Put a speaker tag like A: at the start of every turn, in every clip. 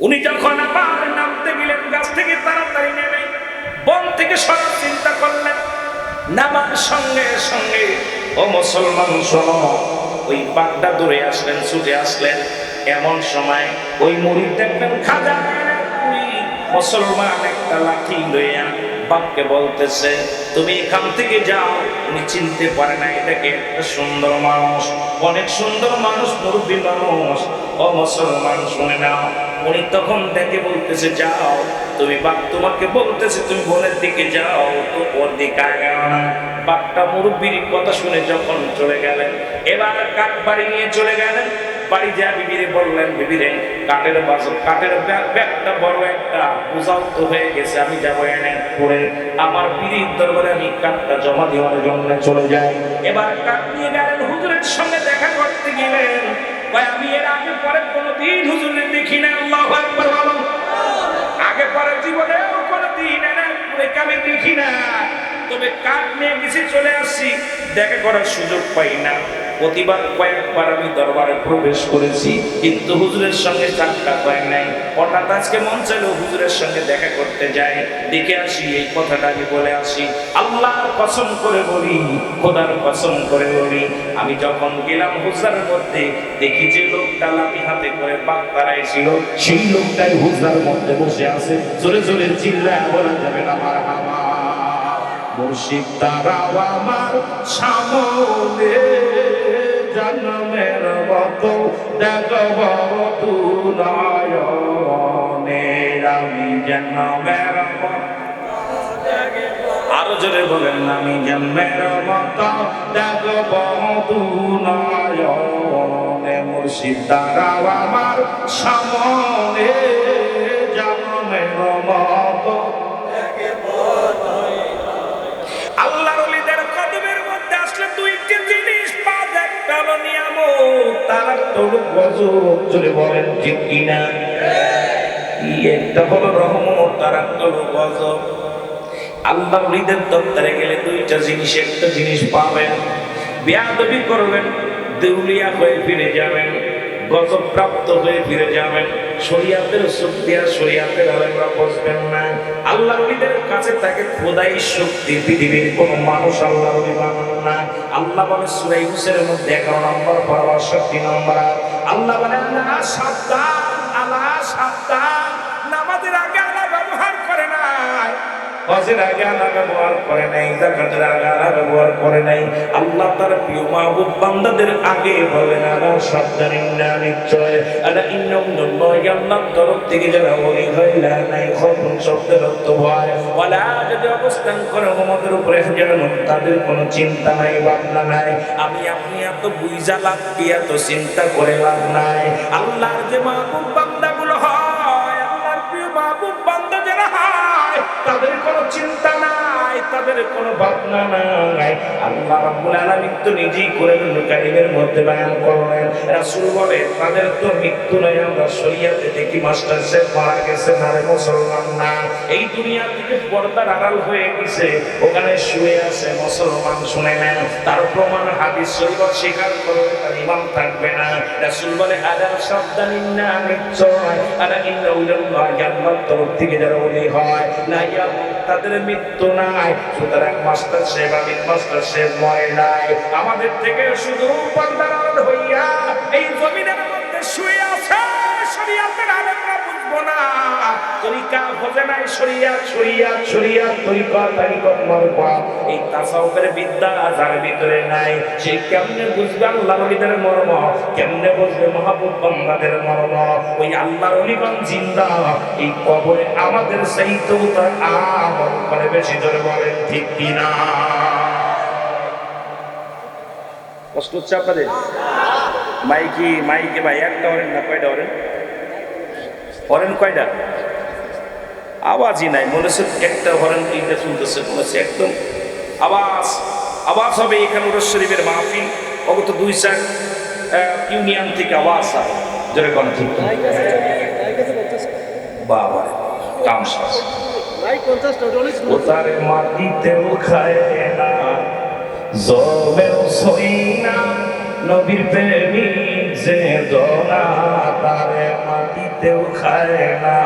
A: উনি যখন আবার নামতে গেলেন, গাছ থেকে তাড়াতাড়ি নেমে বন থেকে সরার চিন্তা করলেন। নামার সঙ্গে সঙ্গে, ও মুসলমান, শোনো, ওই বাগদা দূরে আসলেন ছুটে আসলেন। এমন সময় ওই মুড়ি দেখলেন, খাজা মুসলমান একটা লাঠি লইয়া বাপকে বলতেছে, তুমি এখান থেকে যাও, উনি চিনতে পারে না এটাকে একটা সুন্দর মানুষ? অনেক সুন্দর মানুষ, মুরব্বী মানুষ। ও মুসলমান, শুনে নাও। উনি তখন দেখে বলতেছে, যাও, তুমি বাপ তোমাকে বলতেছে, তুমি বোনের দিকে যাও। তো ওর দিকে আগাও না। বাপটা মুরব্বীর কথা শুনে যখন চলে গেলেন, এবার কাঠ বাড়ি নিয়ে চলে গেলেন। বাড়ি যা বিবিরে বললেন, বিবিরে, কাঠের বাজ কাঠের ব্যাগ ব্যাগটা বড় একটা বোঝাও হয়ে গেছে, আমি যাব এনে করে আমার পিড়ির দরবারে আমি কাঠটা জমা দেওয়ার জন্য চলে যাই। এবার কাঠ নিয়ে গেলেন, হুজুরের সঙ্গে দেখা করতে গেলেন। ভাই, আমি এর আগে পরে কোনোদিন হুজুরের দেখি না আল্লাহ আকবার বলো। আগে পরে জীবনে কোনোদিন এনাকে আমি দেখি না তবে কাঠ নিয়ে গেছি চলে আসছি, দেখা করার সুযোগ পাই না। প্রতিবার কয়েকবার আমি দরবারে প্রবেশ করেছি, কিন্তু হুজুরের সঙ্গে সাক্ষাৎ হয় নাই। হঠাৎ আজকে মন চাইলো হুজুরের সঙ্গে দেখা করতে যাই, দেখে আসি, এই কথাটা আমি বলে আসি আল্লাহর কসম করে বলি, খোদার কসম করে বলি, আমি যখন গেলাম হুজরার মধ্যে, দেখি যে লোকটা লাঠি হাতে করে পাক তারাইছিল সেই লোকটাই হুজরার মধ্যে বসে আছে। জোরে জোরে চিল্লায় বলা যাবে না আমার হামা মুর্শিদ তারাও আমার সামনে জন্মের মতো দেখব তুনায়নে আমি জন্মের আরও জোরে বলেন, আমি জন্মের মতো দেখব তুনায়নে মুর্শিদ তারাও আমার সামনে। একটা হলো গজব, জোরে বলেন কিনা? গজব। দপ্তরে গেলে দুইটা একটা জিনিস পাবেন। করবেন, দেউলিয়া হয়ে ফিরে যাবেন, গজব প্রাপ্ত হয়ে ফিরে যাবেন। শরিয়াতের শক্তি শরিয়াতের আলেমরা বসবেন না। আল্লাহ কাছে তাকে খোদাই শক্তি, পৃথিবীর কোন মানুষ আল্লাহ নবী বানান না। আল্লাহ বলে সুরাই হুসের মধ্যে এগারো নম্বর পরামর্শক্তি নম্বর। আল্লাহ বলে আল্লাহ সাবধান আল্লাহ সাবধান, নামাজের আগে হজের আগে আল্লাহ ব্যবহার করে নাই, জাকাতের আগে আল্লাহ ব্যবহার করে নাই। আল্লাহ তার প্রিয় মাহবুব বান্দাদের আগে সাবধান ইন্না নিশ্চয়। আল্লাহ ইন্নম নয় তরফ থেকে যারা নাই শব্দের অর্থ ওয়ালা যদি অবস্থান করে আমাদের উপরে যেন তাদের কোনো চিন্তা নাই, ভাবনা নাই। আমি, আপনি এত বুঝা লাভ এত চিন্তা করে লাভ নাই। আল্লাহর যে মাহবুব তাদের কোনো চিন্তা নাই। তাদের কোনো ভাবনা নাই। আল্লাহ রাব্বুল নিজেই করে কারিমের মধ্যে বয়ান করলেন। রাসূল তাদের তো মৃত্যু নাই মুসলমান না। এই দুনিয়া থেকে হয়ে গেছে, ওখানে শুয়ে আছে মুসলমান, শুনে নেন। তার প্রমাণ হাদিস শরীফ স্বীকার করলে তার ইমাম থাকবে না। রাসূল বলে আলা না, নিশ্চয়। আলা যারা হয়, না ইয়া তাদের মৃত্যু নাই। সুতরাং মাস্টার সাহেব আমি মাস্টার সাহেব মরে নাই। আমাদের থেকে শুধু পর্দার হইয়া এই জমিনের মধ্যে শুয়ে আছে। বুঝব না। তরিকা নাই তরিকা এই তাসাউফের বিদ্যা যার ভিতরে নাই, সে কেমনে বুঝবে আল্লাহ নবীদের মর্ম? কেমনে বুঝবে মর্ম? ওই আল্লাহ নবীগণ জিন্দা এই কবরে আমাদের সেই তো তার আমল করে বেশি ধরে বলেন, ঠিক কিনা কষ্ট হচ্ছে আপনাদের? মাইকি, মাইকে ভাই, একটা হরেন না, কয়টা হরেন হরেন কয়টা আওয়াজই নাই মনে হচ্ছে একটা হরেন তিনটা শুনতেছে মনে হচ্ছে একদম আওয়াজ আওয়াজ হবে এখানে উরস শরীফের মাহফিল অগত দুই চার ইউনিয়ন থেকে আওয়াজ হবে জোরে কোন ঠিক? বাবা কাম শেষ ওতারে মাটিতেও খায় না জমেও সই না নবীর প্রেমিক যে জনা তারে মাটিতেও খায় না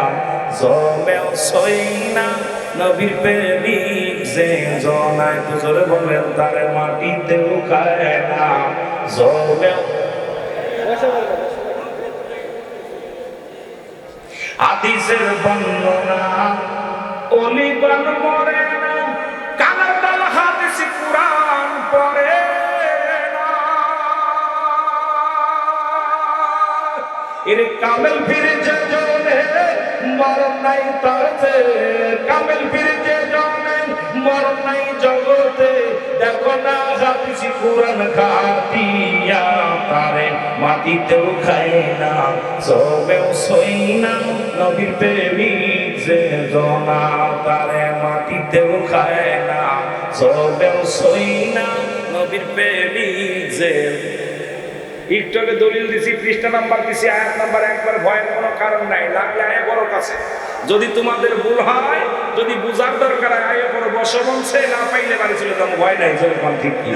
A: জমেও সই না। নবীর প্রেমিক যে জনায় তো জোরে বলেন তারে মাটিতেও খায় না জমেও হাদিসের বর্ণনা, অলিগণ মরে কামেল ফিরে যে জনে মরণ নাই তারতে। কামেল ফিরে যে জনে মরণ নাই জগতে। দেখো না হাদিস কুরআন খাতিয়া তারে মাটিতেও খায় না, সবেও সই না নবীর প্রেমিক যে জনা তারে মাটিতেও খায় না, সবেও সই না নবীর প্রেমিক যে একটু দলিল দিছি, পৃষ্ঠা নাম্বার দিছি, আয়াত নাম্বার, একবার ভয়ের কোনো কারণ নাই, লাগলে আয় বড় কাছে। যদি তোমাদের ভুল হয়, যদি বুঝার দরকার হয়, আয় বড় বস বলছে না পাইলে বাড়ি চলে যাব, ভয় নাই যেরকম ঠিক কি?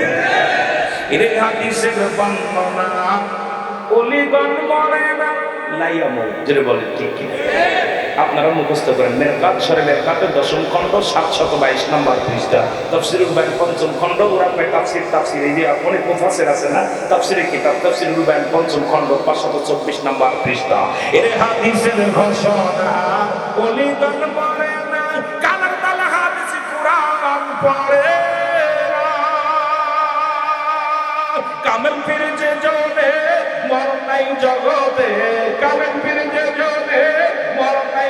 A: এর হাদিসের বর্ণনা অলিগণ মরে না লাইয়ামো যেটা বলে ঠিক কি? আপনারা মুখস্থ করেন। মেরকাত সরে মেরকাতের দশম খণ্ড সাতশত বাইশ নম্বর পৃষ্ঠা। তফসিরুল বাইন পঞ্চম খণ্ড প্রায় তাফসির তাফসির, এই যে অনেক মুফাসির আছে না? তাফসিরের কিতাব, তফসিরুল বাইন পঞ্চম খণ্ড পাঁচশত চব্বিশ নম্বর পৃষ্ঠা। এর হাদিসের ফিরে যে জগতে কামেল ফিরে যে জনে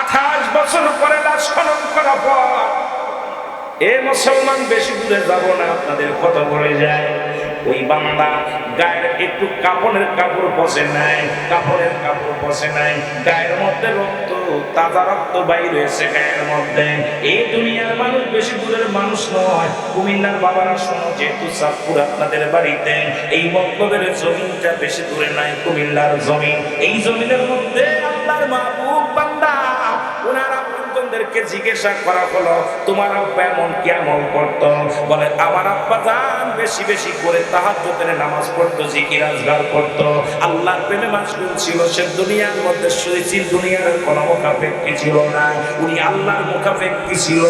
A: আঠাশ বছর পরে লাশ খনন করা পর, এ মুসলমান বেশি দূরে যাব না, আপনাদের কথা বলে যায়। ওই বান্দা গায়ের একটু কাপড়ের কাপড় পচে নাই, কাপড়ের কাপড় পচে নাই, গায়ের মধ্যে রক্ত, তাজা রক্ত বাইর হয়েছে গায়ের মধ্যে। এই দুনিয়ার মানুষ বেশি দূরের মানুষ নয়। কুমিল্লার বাবারা, শোনো, যেহেতু চাঁদপুর আপনাদের বাড়িতে, এই মক্তবের জমিনটা বেশি দূরে নাই, কুমিল্লার জমিন। এই জমিনের মধ্যে বান্দা ওনারা আপনজনদেরকে জিজ্ঞাসা করা হলো, তোমার আব্বা এমন কি আমল করতো? বলে, আমার আব্বা জান বেশি বেশি করে তাহার তাহাজ্জুদের নামাজ পড়তো, জিকির আজগার করতো। আল্লাহর প্রেমে মাশগুল ছিল, সে দুনিয়ার মধ্যে শুয়েছিল দুনিয়ার কোনো মুখাপেক্ষি ছিল না। উনি আল্লাহর মুখাপেক্ষি ছিল।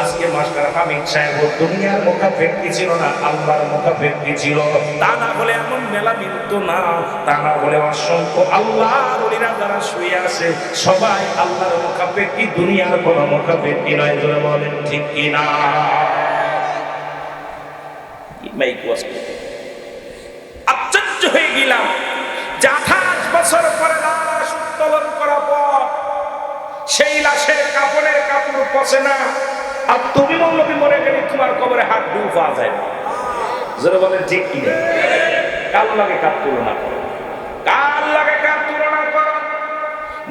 A: আজকে মাস্টার হামিদ সাহেব দুনিয়ার মুখাপেক্ষি ছিল না, আল্লাহর মুখাপেক্ষি ছিল। তা না হলে এমন মেলা মিলতো না, তা না হলে অসংখ্য আল্লাহর ওলিরা যারা শুয়ে আছে, সবাই আল্লাহর মুখাপেক্ষি দুনিয়ার কোনো মুখাপেক্ষি নয় ধরে বলেন, ঠিক কিনা আশ্চর্য হয়ে গেলাম বছর পরে লাশ উত্তোলন করার পর সেই লাশের কাপড়ের কাপড় পচে না। আর তুমি মৌলবী মরে গেলে তোমার কবরে হাত ডুব পাওয়া যায় না। যারা বলেন, ঠিক কি না? কার লাগে কার তুলনা করো? কার লাগে কার তুলনা করো?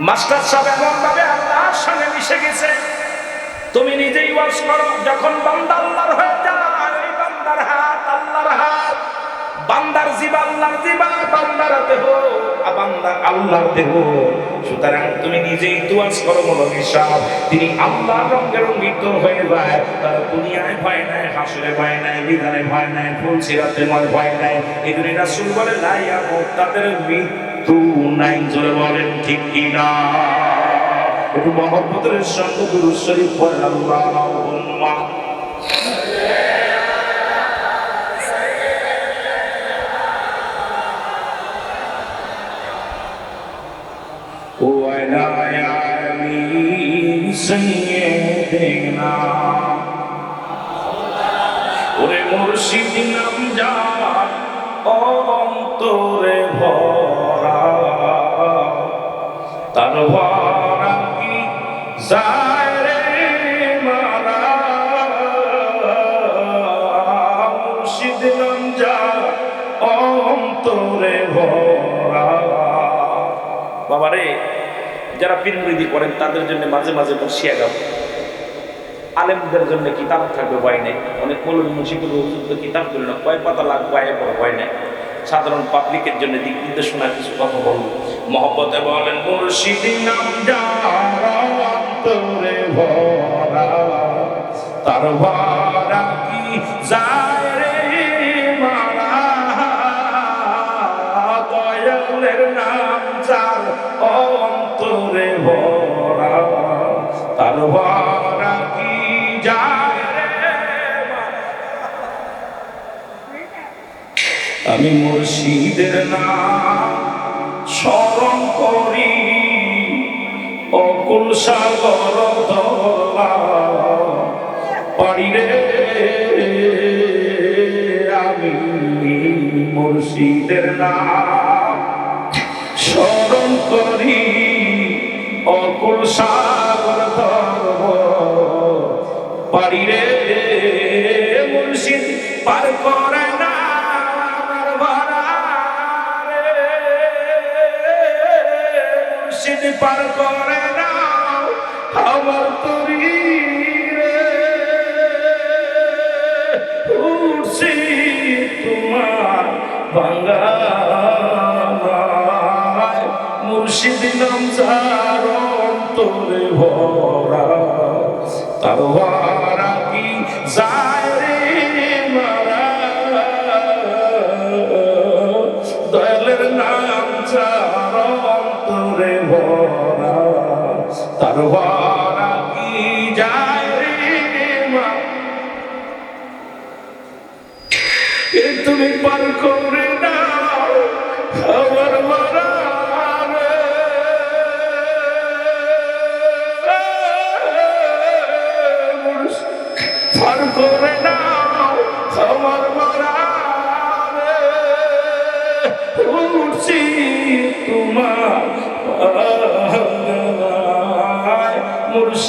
A: মাস্টার সাহেব এমন ভাবে আল্লাহর সঙ্গে মিশে গেছে। তুমি নিজেই ওয়াজ করো, যখন বান্দা আল্লাহর হয়ে বান্দার হাত আল্লাহর হাত। বান্দার জীব আল্লাহর জীবা, বান্দার দেহ বান্দার আল্লাহর দেহ। সুতরাং তুমি নিজেই তুয়াজ করো তিনি আল্লাহর রঙে রঙ্গিত হয়ে যায়। তার দুনিয়ায় ভয় নাই, হাসরে ভয় নাই, বিধানে ভয় নাই, ফুল সিরাতে ময় ভয় নাই। এই দুনিয়া রাসূল বলে লাই আমুক তাদের মৃত্যু নাই। জোরে বলেন, ঠিক কিনা? একটু মহব্বতের সঙ্গে দুরুদ শরীফ পড়েন ওরে ভরা। তার বাবারে, যারা পিনমৃদি করেন তাদের জন্য মাঝে মাঝে বসিয়া গাব আলেমদের জন্য কিতাব থাকবে, ভয় নেই। অনেক মৌলবী মুন্সিকুল হুজুর কিতাব করে না কয় পাতা লাগবে আয় পর ভয় নেই। সাধারণ পাবলিকের জন্য দিক নির্দেশনা, কিছু কথা বলব মহব্বতে বলেন, মুর্শিদি নাম যারা অন্তরে ভরা, তার ভরা কি যায় রে মারা? দয়ালের নাম যার অন্তরে ভরা, তার ভরা কি যায় রে আমি মুর্শিদের নাম সাগর ধরা পারি রে, আমি মুর্শিদের নাম। স্মরণ করি, অকুল সাগর ধরব পারি রে, মুর্শিদ পার করে না মুর্শিদ পার করে আমার তরি উঠছি তোমার বাংলা মুর্শিদ নাম যার অন্তরে ভরা। তার কি যায়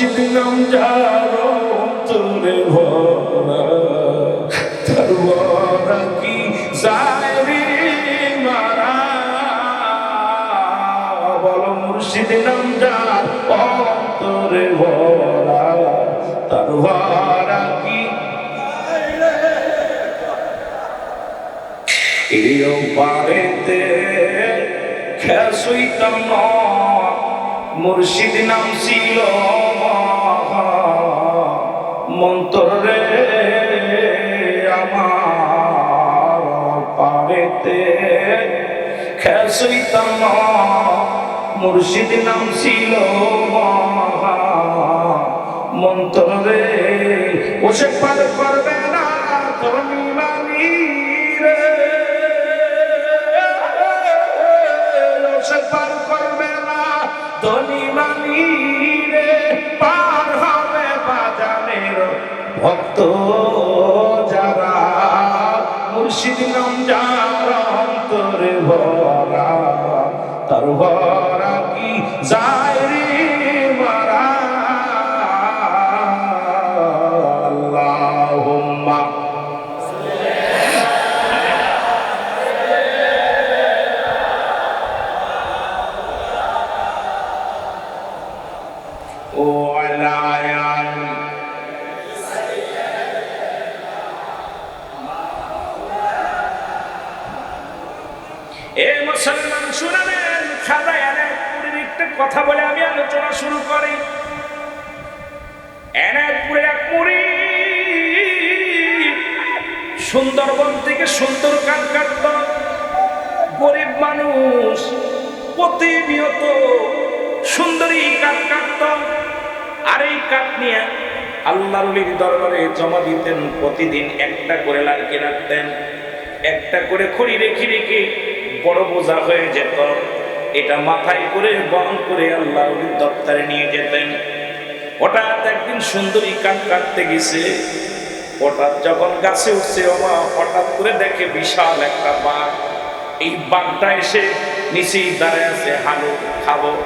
A: মুর্শিদ নাম যারো তোরে ভরা। তার কি যায় মারা? বলো মুর্শিদ নাম যার অন্তরে ভরা। তার কি? এও পারেতে খেসুইতাম মুর্শিদ নাম ছিল মন্তরে আমার পারেতে খেসইতাম মুর্শিদ নাম ছিল মন্তরে ও সে পার ভক্ত যারা মুর্শিদ নাম প্রতিনিয়ত সুন্দরী কাঠ কাটত। আর এই কাঠ নিয়ে আল্লাহর অলির দরবারে জমা দিতেন, প্রতিদিন একটা করে লাড়কি রাখতেন। একটা করে খড়ি রেখে রেখে বড় বোঝা হয়ে যেত। এটা মাথায় করে বন করে আল্লাহ অলির দপ্তরে নিয়ে যেতেন। হঠাৎ একদিন সুন্দরী কাঠ কাটতে গেছে। হঠাৎ যখন গাছে উঠছে, ওমা হঠাৎ করে দেখে বিশাল একটা বাঘ। এই বাঘটা এসে নিচেই দাঁড়ায় আছে, হালো, খাব।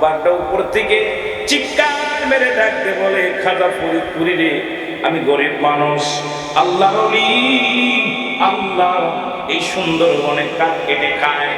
A: বাঘটা উপর থেকে চিৎকার মেরে ডাকতে বলে, খাজা পুরি রে, আমি গরিব মানুষ। আল্লাহ আল্লাহ এই সুন্দর সুন্দরবনে কাঠ কেটে খায়।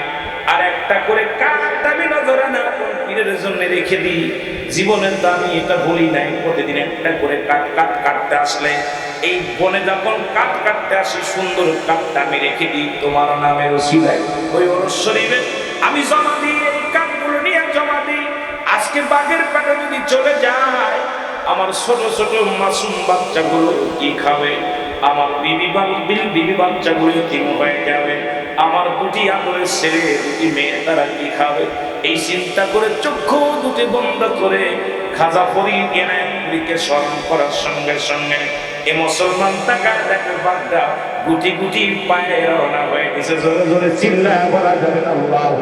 A: আর একটা করে কাঠ আমি নজরে না মুরিদের জন্য রেখে দিই। জীবনের দামি এটা বলি নাই, প্রতিদিন একটা করে কাট কাট কাটতে আসলে এই বনে যখন কাট কাটতে আসি, সুন্দর কাঠটা আমি রেখে দিই তোমার নামে ওসিলায় ওই শরীরে আমি জমা দিই, এই কাঠগুলো নিয়ে জমা দিই। আজকে বাঘের পেটে যদি চলে যায়, আমার ছোট ছোট মাসুম বাচ্চাগুলো কি খাবে? আমার বিবি বিল- বিবি বাচ্চাগুলো তিন হয়ে যাবে? আমার দুটি আদরের ছেলে, দুটি মেয়ে, তারা কি খাবে? এই চিন্তা করে চক্ষু দুটি বন্ধ করে খাজা পরি জ্ঞানায়কে স্মরণ করার সঙ্গে সঙ্গে। এ মুসলমান তাকায় দেখে, বাগদা গুটি গুটি পায়ে রওনা হয়ে গেছে। জোরে জোরে চিল্লা বলা যাবে আল্লাহু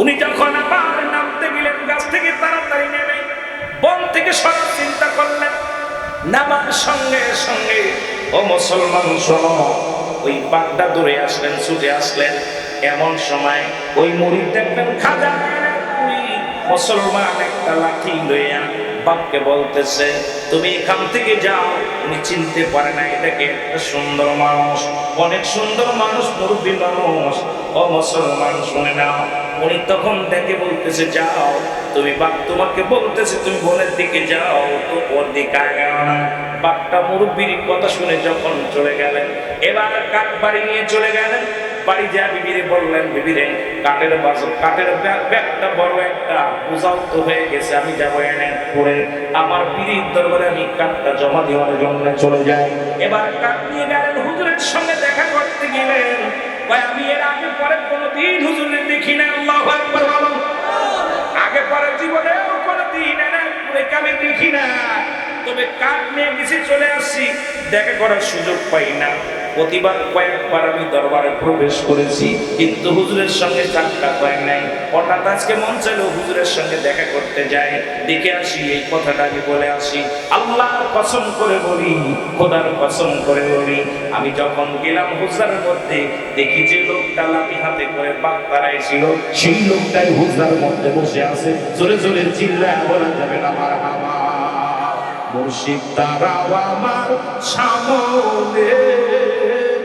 A: উনি যখন আবার নামতে গেলেন, গাছ থেকে তাড়াতাড়ি নেমে বন থেকে সরার চিন্তা করলেন। নামার সঙ্গে সঙ্গে ও মুসলমান, শোনো, ওই বাগদা দূরে আসলেন, ছুটে আসলেন। এমন সময় ওই মুড়ি দেখবেন খাজা মুসলমান একটা লাঠি লইয়া বাপকে বলতেছে, তুমি এখান থেকে যাও। উনি চিনতে পারে না এটাকে একটা সুন্দর মানুষ? অনেক সুন্দর মানুষ, মুরব্বী মানুষ। ও মুসলমান, শুনে নাও। উনি তখন দেখে বলতেছে, যাও। তুমি বাপ তোমাকে বলতেছে, তুমি বোনের দিকে যাও। তো ওর দিকে আগাও না। বাপটা মুরব্বীর কথা শুনে যখন চলে গেলেন, এবার কাঠ বাড়ি নিয়ে চলে গেলেন। বাড়ি যা বিবিরে বললেন, বিবিরে, কাঠের বাসন কাঠের ব্যাগ- ব্যাগটা বড় একটা বোঝাও তো হয়ে গেছে, আমি যাব এনে করে আমার বিড়ির দরবারে আমি কাঠটা জমা দেওয়ার জন্য চলে যাই। এবার কাঠ নিয়ে গেলেন হুজুরের সঙ্গে দেখা করতে গেলেন। ভাই আমি এর আগে পরে কোনোদিন হুজুরের দেখি না আল্লাহ আকবার আগে পরে জীবনেও কোনোদিন এনাকে আমি দেখি না তবে কাঠ নিয়ে গেছি চলে আসছি। দেখা করার সুযোগ পাই না। প্রতিবার কয়েকবার আমি দরবারে প্রবেশ করেছি, কিন্তু হুজুরের সঙ্গে সাক্ষাৎ হয় নাই। হঠাৎ আজকে মন চাইলো হুজুরের সঙ্গে দেখা করতে যাই। দেখে আসি, এই কথাটা আমি বলে আসি, আল্লাহ কসম করে বলি, খোদার কসম করে বলি, আমি যখন গেলাম হুজরার মধ্যে, দেখি যে লোকটা লাঠি হাতে করে বাগ তারাইছিল সেই লোকটাই হুজরার মধ্যে বসে আছে। জোরে জোরে চিল্লায়, বলা যাবে না আমার মুর্শিদ তারাও আমার সামনে।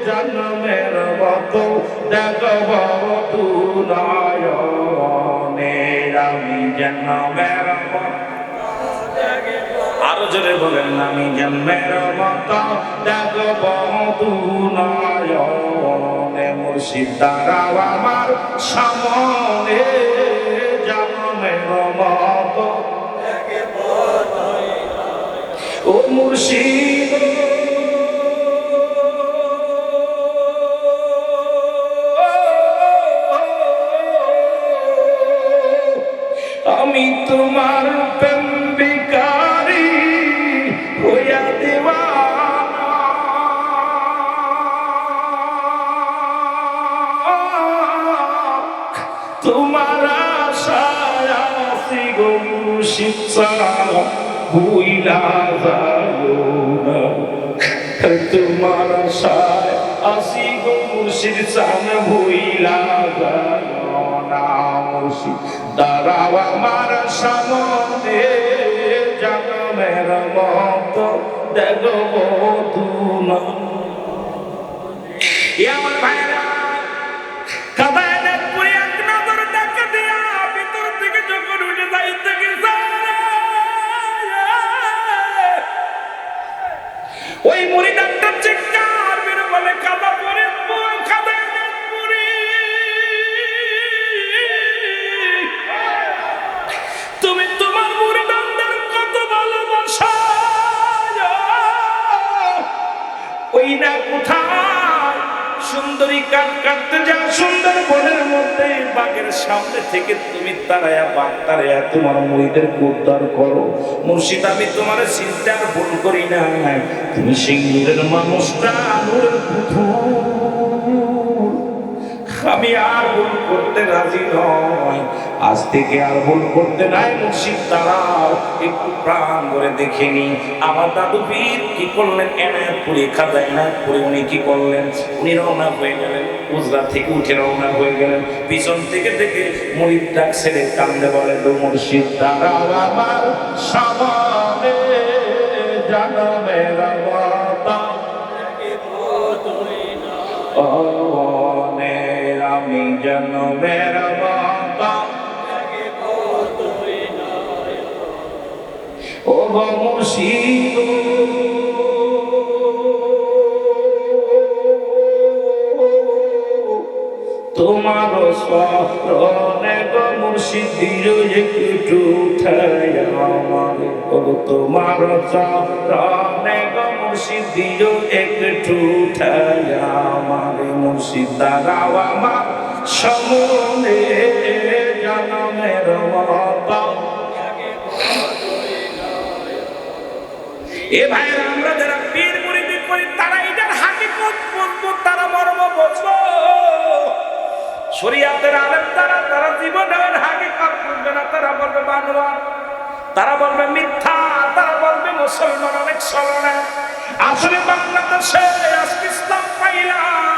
A: জন্মের মতো দেখব তুনায়নে আমি জন্মের আরও জোরে বলেন, আমি জন্মের মতো দেখব তুনায়নে মুর্শিদ তারাও আমার সামনে। জন্মের মতো ও মুর্শিদ। আমি তোমার প্রেম বিকারি হইয়া দেওয়ানা। তোমার আশায় আসি গো শিক্ষা ভুইলা মুর্শিদ সান ভুইলা যাও না মুর্শিদ। দাঁড়াও আমার সামনে জন্মের মতো। দেখব তুনা তোমার উদ্ধার করো। মুর্শিদ, আমি তোমার চিন্তার ভুল করি না। তুমি সিঙ্গুরের মানুষটা আমি আর ভুল করতে রাজি নয়। আজ থেকে আর ভুল করতে নাই মুর্শিদ তারা একটু প্রাণ করে দেখেনি। আমার দাদু পীর কি করলেন? এনায়তপুরে খাজা এনায়তপুরে উনি কি করলেন? উনি রওনা হয়ে গেলেন গুজরাট থেকে উঠে রওনা হয়ে গেলেন। পিছন থেকে থেকে মরিদ ডাক ছেড়ে কান্দে বলে দো মুর্শিদ দাঁড়াও আমার সামনে জনমের আমি জন্মের মাতা মুর্শিদ তোমার স্মরণে গো মুর্শিদ দিও একটু উঠায় আমার। ও তোমার চরণে গো মুর্শিদ দিও একটু উঠায় আমার। মুর্শিদ দাঁড়াও আমার সমনে জনমের মতো এ ভাইয়েরা, আমরা যারা পীর মুরিদি করি তারা এটার হাতি বুঝব তারা মর্ম বুঝব। শরিয়াতের আলেম তারা তারা জীবনের হাকিকত বুঝবে না, তারা বলবে বানোয়ার, তারা বলবে মিথ্যা, তারা বলবে মুসলমান অনেক সরণে আসলে বাংলাদেশে আজকে ইসলাম পাইলাম।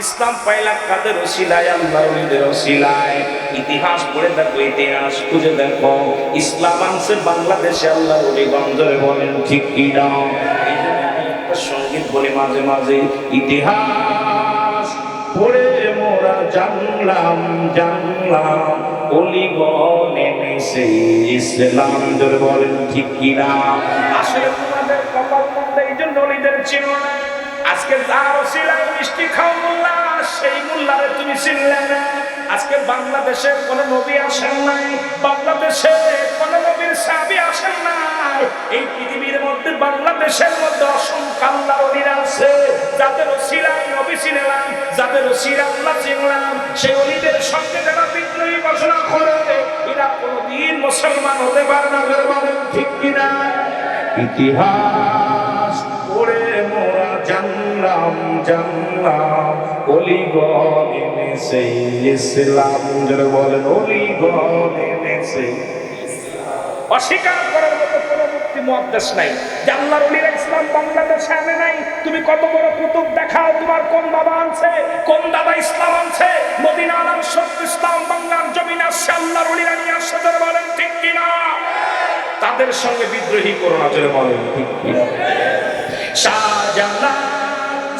A: ইসলাম পাইলা কাদের ওসিলায়? আল্লাহর ওলিদের ওসিলায়। ইতিহাস পড়ে দেখো, ইতিহাস খুঁজে দেখো। ইসলাম আনছে বাংলাদেশে আল্লাহ গঞ্জরে বলেন, ঠিক কি না? এই জন্য আমি একটা সংগীত বলি মাঝে মাঝে, ইতিহাস পড়ে মোরা জানলাম জানলাম, অলিগণ এনেছে ইসলাম। জোরে বলেন, ঠিক কি না? আসলে তোমাদের কপাল মধ্যে এই জন্য অলিদের ছিল না। আজকে যার ওসিলায় মিষ্টি খাও মোল্লা সেই মোল্লারে তুমি চিনলে না। আজকে বাংলাদেশের কোন নবী আসেন নাই বাংলাদেশে কোন নবীর সাবি আসেন নাই। এই পৃথিবীর মধ্যে, বাংলাদেশের মধ্যে অসংখ্য আল্লাহ অলিরা আছে, যাদের ওসিলায় নবী চিনলাম, যাদের ওসিলা আল্লাহ চিনলাম। সেই অলিদের সঙ্গে যারা বিদ্রোহী ঘোষণা করে এরা কোনদিন মুসলমান হতে পারে না বলেন, ঠিক কিনা? ইতিহাস পড়ে মোরা জানলাম বলেন অস্বীকার করার মতো নাই। ইসলাম আনে নাই। তুমি কত বড় কুতুব দেখাও, তোমার কোন বাবা আনছে? কোন দাদা ইসলাম আনছে? মদিনা আলাম সত্য ইসলাম, বাংলার জমিন আসছে, আল্লাহর অলিরা বলেন ঠিক কিনা? তাদের সঙ্গে বিদ্রোহী করো না জোরে বলেন ঠিক কিনা।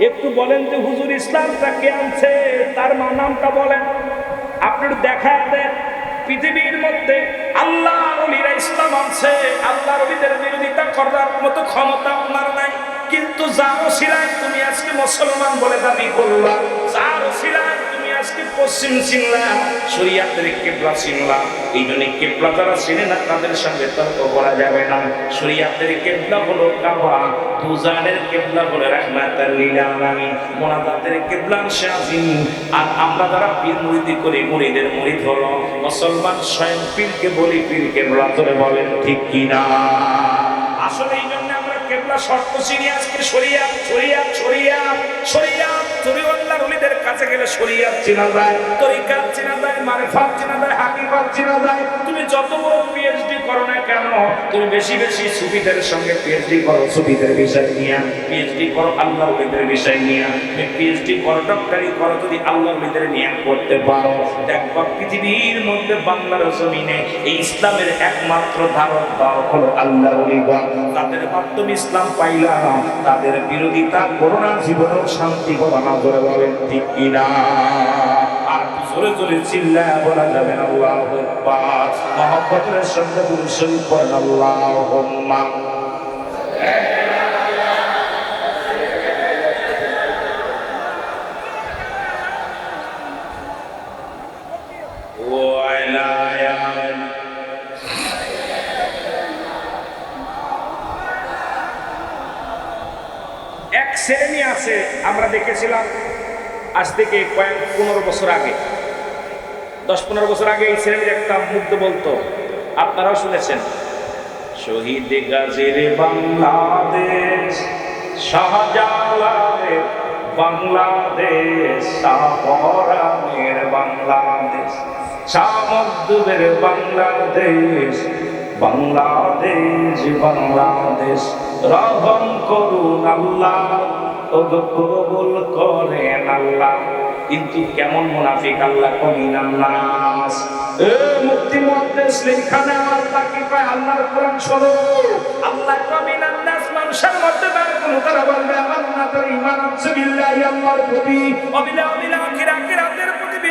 A: একটু বলেন যে হুজুর ইসলামটা কে আনছে? তার মা নামটা বলেন। আপনি একটু দেখা দেন পৃথিবীর মধ্যে আল্লাহ অলিরা ইসলাম আনছে। আল্লাহ রবিদের বিরোধিতা করার মতো ক্ষমতা আপনার নাই। কিন্তু যার শিলায় তুমি আজকে মুসলমান বলে দাবি করলা, যার শিলায় আজকে পশ্চিম চিনলাম শরিয়াতের কেবলা চিনলাম এই জন্য কেবলা যারা চিনে না, তাদের সঙ্গে তর্ক করা যাবে না। শরিয়াতের কেবলা হলো কাবা, দুজানের কেবলা হলো রাহমাতাল লিল আলামিন মোনাজাতের কেবলা শাহিন। আর আমরা যারা পীর মুরিদি করি, মুরিদের মুরিদ হলো মুসলমান স্বয়ং পীরকে বলি পীর কেবলা ধরে বলেন, ঠিক কি না আসলে এই জন্য আমরা শর্ত চিনি আজকে শরিয়া শরিয়া তরিউল্লাহ রলিদের কাছে গেলে চেনা যায় তুমি যত বড় পিএইচডি করো না কেন, তুমি বেশি বেশি সঙ্গে পিএইচডি করো বিষয় নিয়ে। পিএইচডি করো বিষয় নিয়ে। পিএইচডি করো ডক্টরি করো যদি নিয়ে করতে পারো। দেখবা পৃথিবীর মধ্যে বাংলার জমিনে এই ইসলামের একমাত্র ধারক বাহক হলো আল্লাহ তাদের মাধ্যমে ইসলাম পাইলাম, তাদের বিরোধিতা করোনা জীবন শান্তি বলানা করে বলেন, ঠিক কিনা? আর জোরে জোরে চিল্লা বলা যাবে না, আল্লাহ মহব্বতের সঙ্গে পড়েন আল্লাহ শ্রেণি আছে, আমরা দেখেছিলাম আজ থেকে কয়েক পনেরো বছর আগে। দশ পনেরো বছর আগে এই শ্রেণির একটা মুগ্ধ বলতো, আপনারাও শুনেছেন, শহীদ গাজীর বাংলাদেশ, শাহজালালের বাংলাদেশ শাহরামের বাংলাদেশ, শাহ বাংলাদেশ বাংলাদেশ বাংলাদেশ, রহম করুন আল্লাহ কবুল করেন আল্লাহ। কিন্তু কেমন মুনাফিক আল্লাহ কমিনান নাস। এ মুক্তি মুহাদ্দিস লেখানে আল্লাহ কি কয় আল্লাহর কোরআন শোনো আল্লাহ কমিনান নাস, মানুষের মধ্যে তার কোন তারা বলবে, আমার তার ঈমান আছে বিল্লাহি আল্লাহর প্রতি। অবিলা অবিলা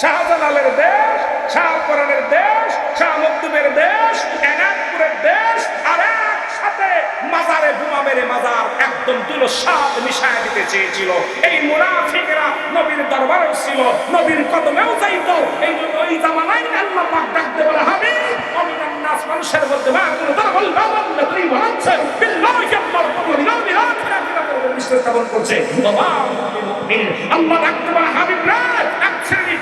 A: শাহজালালের দেশ শাহপরানের দেশ শাহ মকদুমের দেশ এনাদপুরের দেশ আর একসাথে মাজারে বোমা মেরে মাজার একদম তুলো সাত মিশায় দিতে চেয়েছিল। এই মুনাফিকরা নবীর দরবারে ছিল নবীর কদমেও যাইতো। এই জন্য ওই জামানায় আল্লাহ পাক ডাকতে বলে হাবি মানুষের মধ্যে মা কোন দরবল বাবান বলছে বিল্লাহি আল্লাহর আখিরা করছে। বাবা আল্লাহ ডাকতে বলে হাবিব শ্রেণি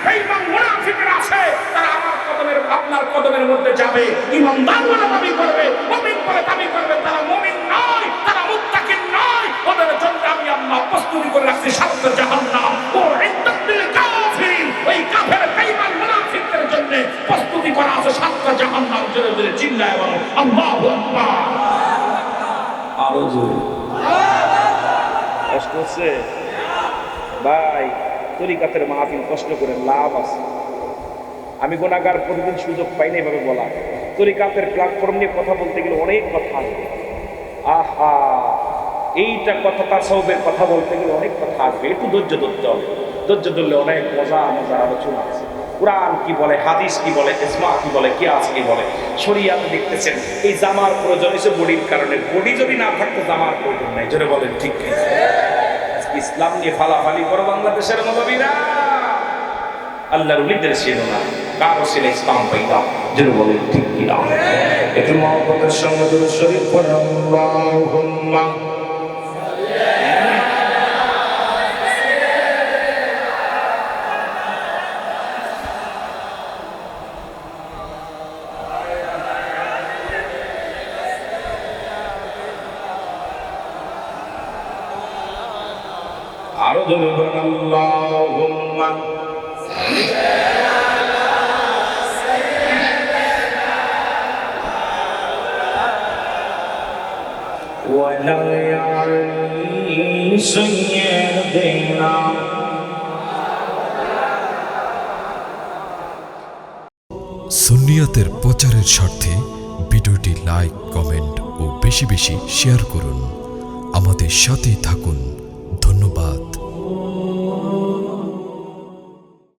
A: বেঈমান মুনাফিকরা আছে, তারা আমার কদমের, আপনার কদমের মধ্যে যাবে। ইমানদার বলে দাবি করবে, মুমিন বলে দাবি করবে, তারা মুমিন নয়, তারা মুত্তাকিন নয়। ওদের জন্য আমি আল্লাহ প্রস্তুতি করে রাখছি সাত জাহান্নাম। ও ইদ্দাতুল কাফিরিন। ওই কাফের বেঈমান মুনাফিকদের জন্য প্রস্তুতি করা আছে সাতটা জাহান্নাম, জোরে জোরে চিল্লায় বলো, আল্লাহু আকবার। আরও জোরে। ভাই। তরিকাতের মাহফিল কষ্ট করে লাভ আছে। আমি গোনাগার প্রতিদিন সুযোগ পাই না এভাবে বলা। তরিকাতের প্ল্যাটফর্ম নিয়ে কথা বলতে গেলে অনেক কথা আসবে আহা! এইটা কথা তাসাউবের কথা বলতে গেলে অনেক কথা আসবে। একটু ধৈর্য ধরতে হবে। ধৈর্য ধরলে অনেক মজা, মজার আলোচনা আছে। কোরআন কি বলে, হাদিস কি বলে, ইসমা কি বলে, কিয়াস কি বলে? শরিয়াতে দেখতেছেন, এই জামার প্রয়োজন হয়েছে বডির কারণে। বডি যদি না থাকতো জামার প্রয়োজন নাই। জোরে বলেন ঠিক ইসলাম নিয়ে ফালাফালি করো বাংলাদেশের মৌলবীরা আল্লাহর উলিদের ছিল না। কারও ছিল ইসলাম পাইতাম জোরে বলেন ঠিক কিনা? একটু মহব্বতের সঙ্গে দুরূদ শরীফ পড়ুন জোরে বলেন আল্লাহুম্মা ولا يعلي سيدنا
B: সুন্নিয়াতের প্রচারের স্বার্থে ভিডিওটি লাইক কমেন্ট ও বেশি বেশি শেয়ার করুন আমাদের সাথে থাকুন